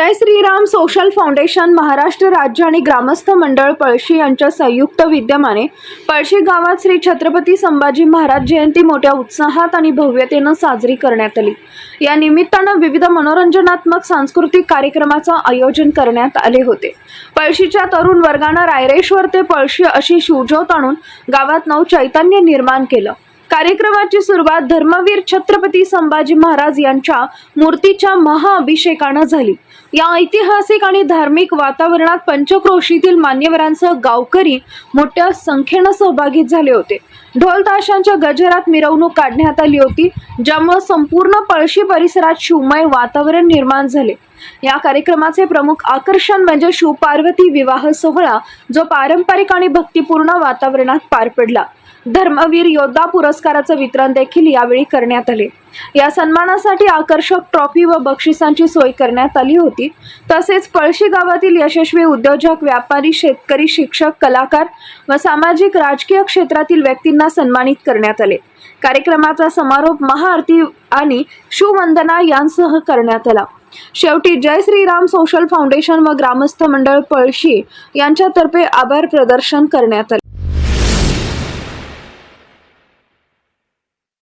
जय Shriram social foundation Maharashtra राज्य आणि ग्रामस्थ मंडळ पळशी यांच्या संयुक्त विद्यमाने पळशी गावात श्री छत्रपती संभाजी महाराज जयंती मोठ्या उत्साहात आणि भव्यतेनं साजरी करण्यात आली. या निमित्तानं विविध मनोरंजनात्मक सांस्कृतिक कार्यक्रमाचं आयोजन करण्यात आले होते. पळशीच्या तरुण वर्गानं रायरेश्वर ते पळशी अशी शिवज्योत आणून गावात नव चैतन्य निर्माण केलं. कार्यक्रमाची सुरुवात धर्मवीर छत्रपती संभाजी महाराज यांच्या मूर्तीच्या महाअभिषेकानं झाली. या ऐतिहासिक आणि धार्मिक वातावरणात पंचक्रोशीतील मान्यवरांसह गावकरी मोठ्या संख्येनं सहभागी झाले होते. ढोल ताशांच्या गजरात मिरवणूक काढण्यात आली होती ज्यामुळे संपूर्ण पळशी परिसरात शिवमय वातावरण निर्माण झाले. या कार्यक्रमाचे प्रमुख आकर्षण म्हणजे शिवपार्वती विवाह सोहळा जो पारंपरिक आणि भक्तिपूर्ण वातावरणात पार पडला. धर्मवीर योद्धा पुरस्काराचं वितरण देखील यावेळी करण्यात आले. या सन्मानासाठी आकर्षक ट्रॉफी व बक्षिसांची सोय करण्यात आली होती. तसेच पळशी गावातील यशस्वी उद्योजक व्यापारी शेतकरी शिक्षक कलाकार व सामाजिक राजकीय क्षेत्रातील व्यक्तींना सन्मानित करण्यात आले. कार्यक्रमाचा समारोप महाआरती आणि शिववंदना यांसह करण्यात आला. शेवटी जय श्रीराम सोशल फाउंडेशन व ग्रामस्थ मंडळ पळशी यांच्यातर्फे आभार प्रदर्शन करण्यात आले.